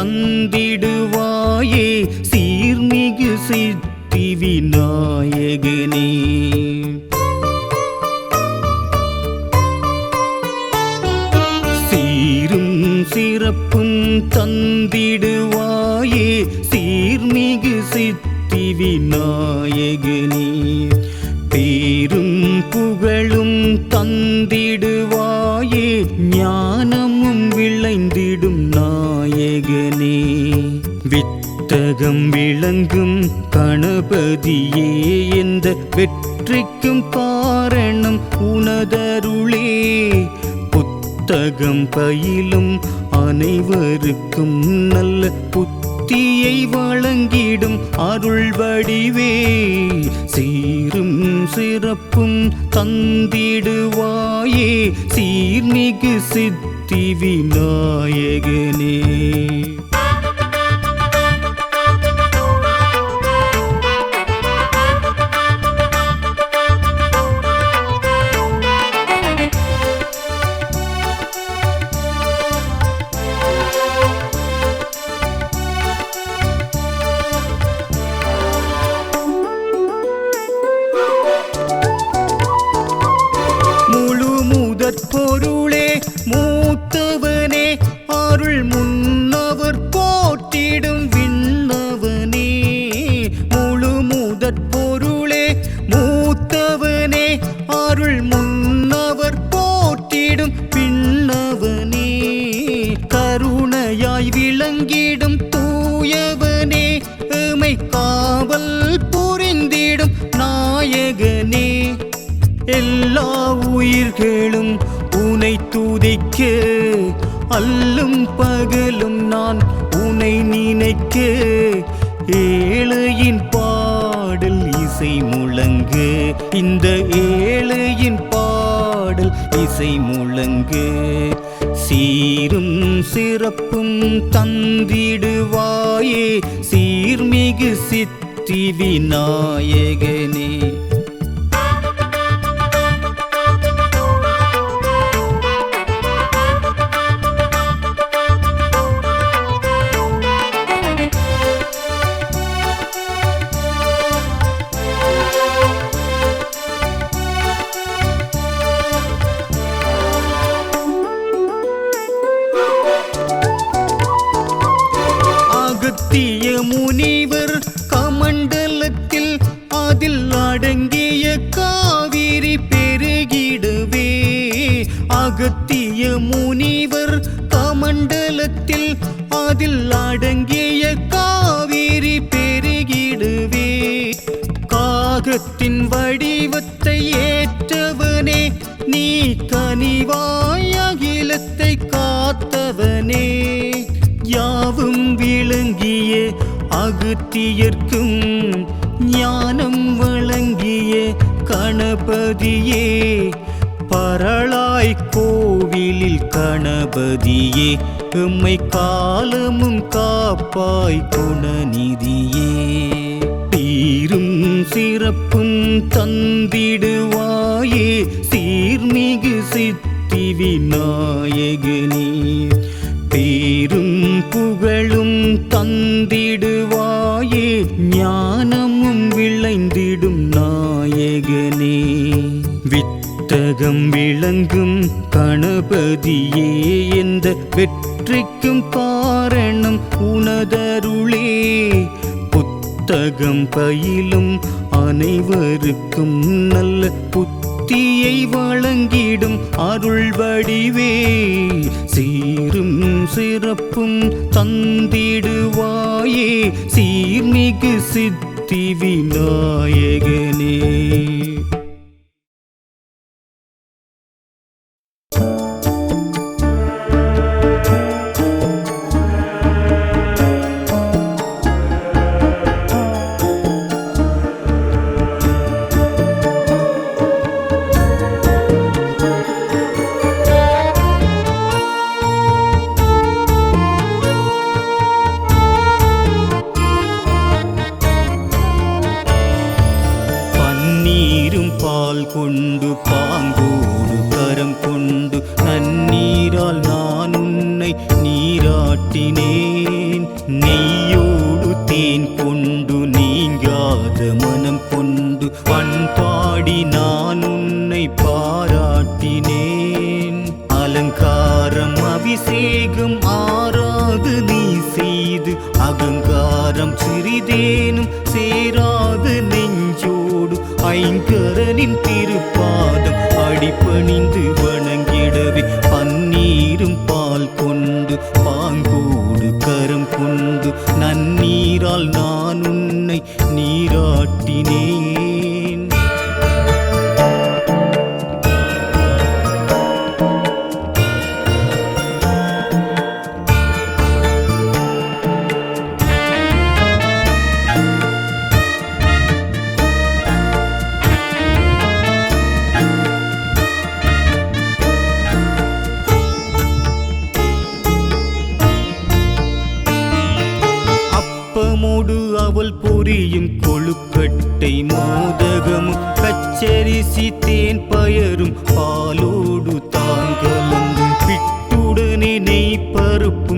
தந்திடுவாயே சீர்மிகு சித்தி விநாயகனே உலகம் விளங்கும் கணபதியே எந்த வெற்றிக்கும் காரணம் உனதருளே. புத்தகம் பயிலும் அனைவருக்கும் நல்ல புத்தியை வழங்கிடும் அருள் வடிவே. சீரும் சிறப்பும் தந்திடுவாயே சீர்மிகு சித்தி விநாயகனே. விளங்கிடும் பின்னவனே கருணையாய் விளங்கிடும் தூயவனே எமை காவல் புரிந்திடும் நாயகனே. எல்லா உயிர்களும் உனை துதிக்க அல்லும் பகலும் நான் உனை நினைக்க. ஏழையின் பாடல் இசை முழங்கு இந்த ஏழையின் இசை முழங்கு. சீரும் சிறப்பும் தந்திடுவாயே. சீர்மிகு சித்தி விநாயகனே. அகத்திய முனிவர் கமண்டலத்தில் அதில் அடங்கிய காவிரி பெருகிடுவே. அகத்திய முனிவர் கமண்டலத்தில் அதில் அடங்கிய காவிரி பெருகிடுவே. காகத்தின் வடிவத்தை ஏற்றவனே நீ கனிவாய் அகிலத்தை காத்தவனே. யாவும் விளங்கிய அகத்தியர்க்கும் ஞானம் வழங்கிய கணபதியே. பரளாய் கோவிலில் கணபதியே எம்மை காலமும் காப்பாய் குணநிதியே. தீரும் சிறப்பும் தந்திடுவாயே சீர்மிகு சித்தி விநாயகனே புகழும் தந்திடுவாயே ஞானமும் விளைந்திடும் நாயகனே. வித்தகம் விளங்கும் கணபதியே எந்த வெற்றிக்கும் காரணம் உனதருளே. புத்தகம் பயிலும் அனைவருக்கும் நல்ல புத்தியை வழங்கிடும் அருள் வடிவே. சீரும் சிறப்பும் தந்திடுவாயே. சீர்மிகு சித்தி விநாயகனே. நீராட்டினேன். நெய்யோடு தேன் கொண்டு நீங்காத மனம் கொண்டு பண்பாடி நான் உன்னை பாராட்டினேன். அலங்காரம் அபிஷேகம் ஆறாது நீ செய்து அகங்காரம் சிறிதேனும் சேராது நெஞ்சோடு. ஐங்கரனின் திருப்பாதம் அடிப்பணிந்து வணங்கிடவே பன்னீரும் பால் கொண்டு கொண்டு பாங்கோடு கரம் கொண்டு நன்னீரால் நான் உன்னை நீராட்டினேன். கொழுக்கட்டை மோதகமும் பச்சரிசி தேன் பயரும் பாலோடு தான் கலந்து பிட்டுடனே நெய் பருப்பு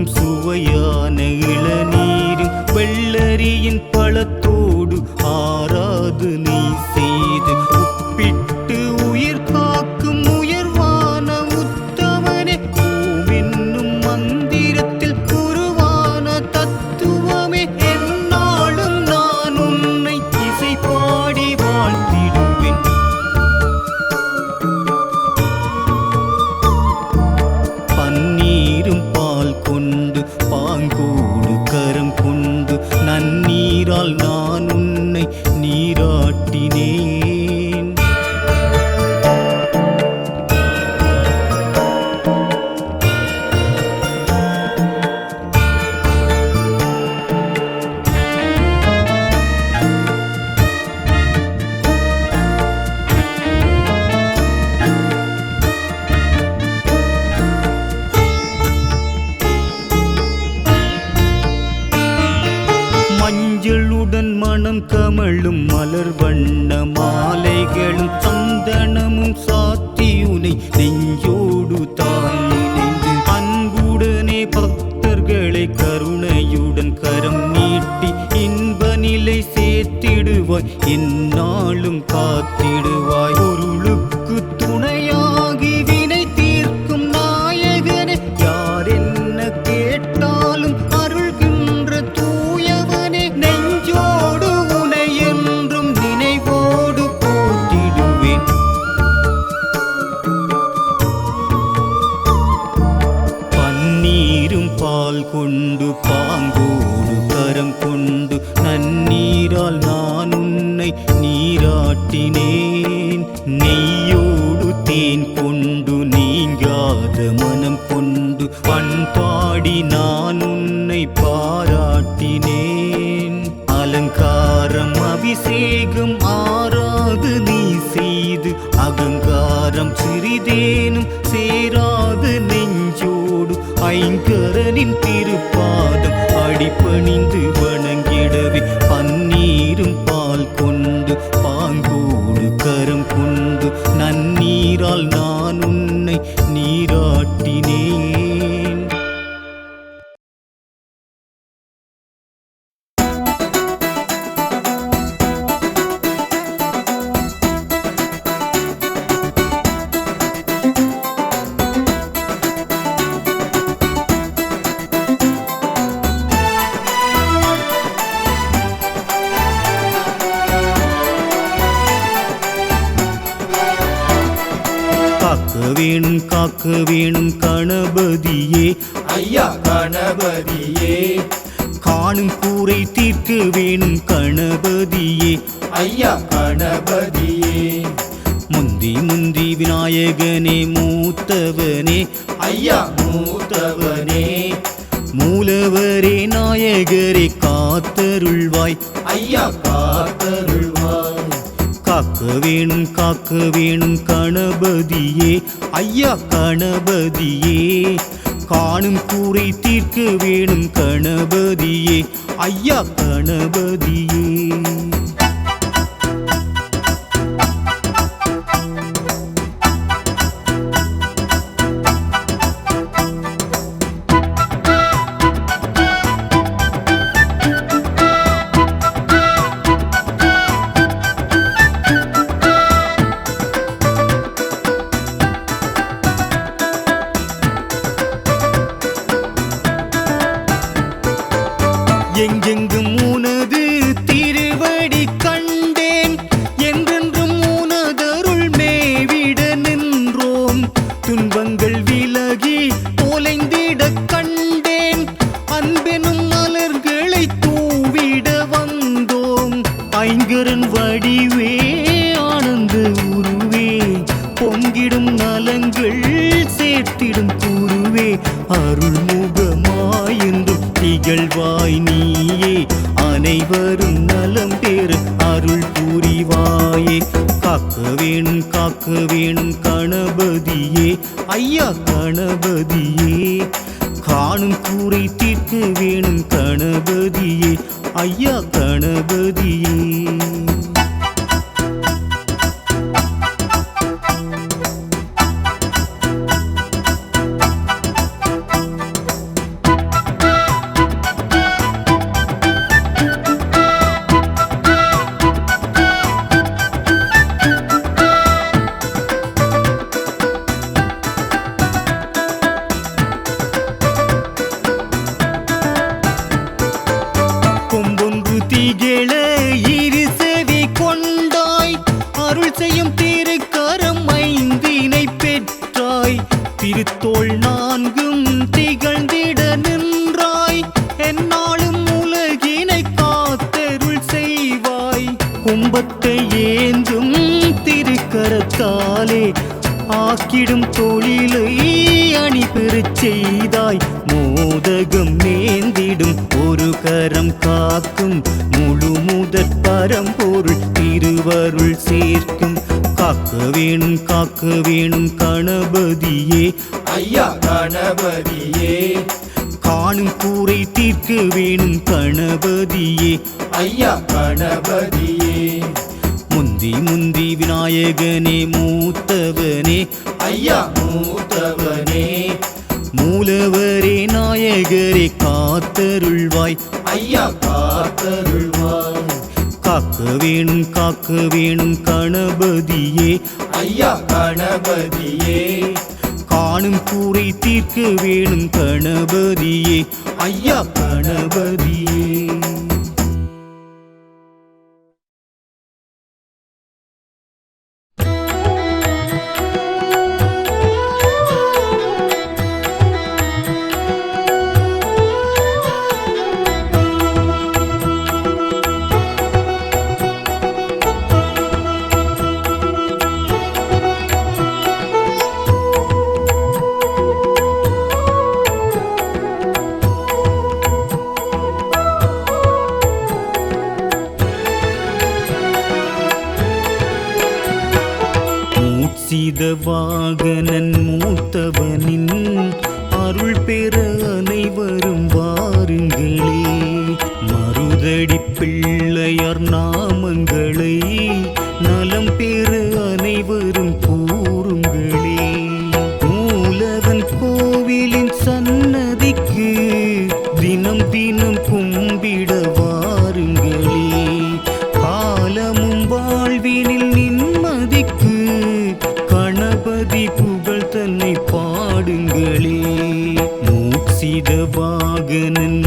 மஞ்சளுடன் கமழும் மலர் வண்ண மாலைகளும் சந்தனமும் சாத்தியுனை நெஞ்சோடு தான் நினைந்து அன்புடனே பக்தர்களை கருணையுடன் கரம் நீட்டி இன்ப நிலை சேர்த்திடுவாய். என்னாலும் காத்திடுவாய். ஒரு அபிஷேகம் ஆறாது நீ செய்து அகங்காரம் சிறிதேனும் சேராது நெஞ்சோடு ஐங்கரனின் காணும் கூரை தீர்க்க வேணும் கணபதியே. ஐயா கணபதியே. முந்தி முந்தி விநாயகனே மூத்தவனே. ஐயா மூத்தவனே. மூலவரே நாயகரே காத்தருள்வாய். ஐயா காத்தருள்வாய். காக்க வேணும் காக்க வேணும் கணபதியே. ஐயா கணபதியே. காணும் கூரை தீர்க்க வேணும் கணபதியே. ஐயா கணபதியே. ஐயா கணபதியே. காணும் கூரை தீர்க்க வேணும் கணபதியே. ஐயா கணபதியே. அருள் செய்யும் திருக்கரம் ஐந்தினை பெற்றாய். திருத்தோள் நான்கும் திகழ்ந்திட நின்றாய். என்னாலும் உலகினை காத்தருள் செய்வாய். கும்பத்தை ஏந்தும் திருக்கரத்தாலே ஆக்கிடும் தொழிலை அணி பெறச் செய்தாய். மோதகம் நேந்திடும் ஒரு கரம் காக்கும் முழு முதற் பரம்பொருள் திருவருள் சேர்க்கும். காக்க வேணும் காக்க வேணும் கணபதியே. ஐயா கணபதியே. காணும் கூரை தீர்க்க வேணும் கணபதியே. ஐயா கணபதியே. முந்தி முந்தி விநாயகனே மூத்தவனே. ஐயா மூத்தவனே. மூலவரே நாயகரே காத்தருள்வாய். ஐயா காத்தருள்வாய். காக்க வேணும் காக்க வேணும் கணபதியே. ஐயா கணபதியே. காணும் கூரை தீர்க்க வேணும் கணபதியே. ஐயா கணபதியே. மூச்சித வாகனன் மூத்தவனின் அருள் பெற அனைவரும் வாருங்களே. மருதடி பிள்ளையர் நான் வாகனன்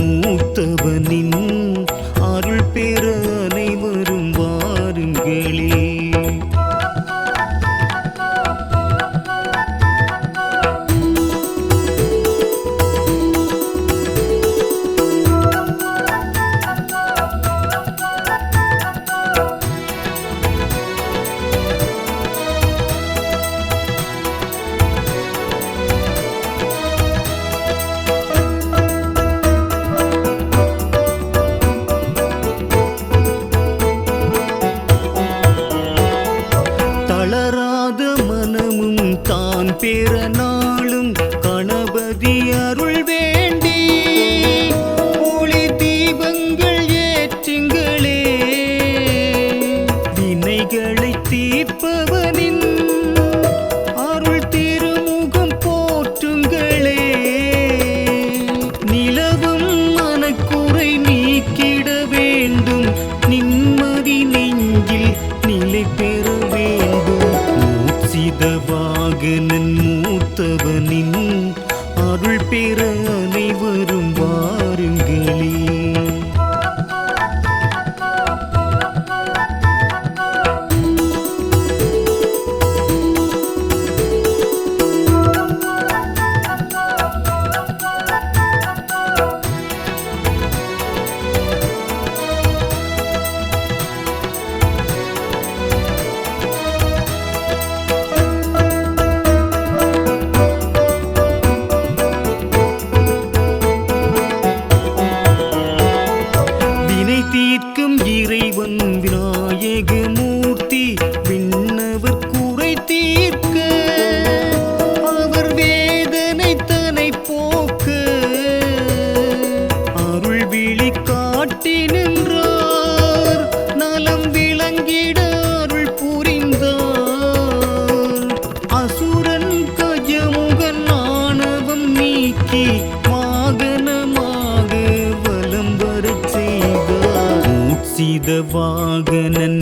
வாகனன்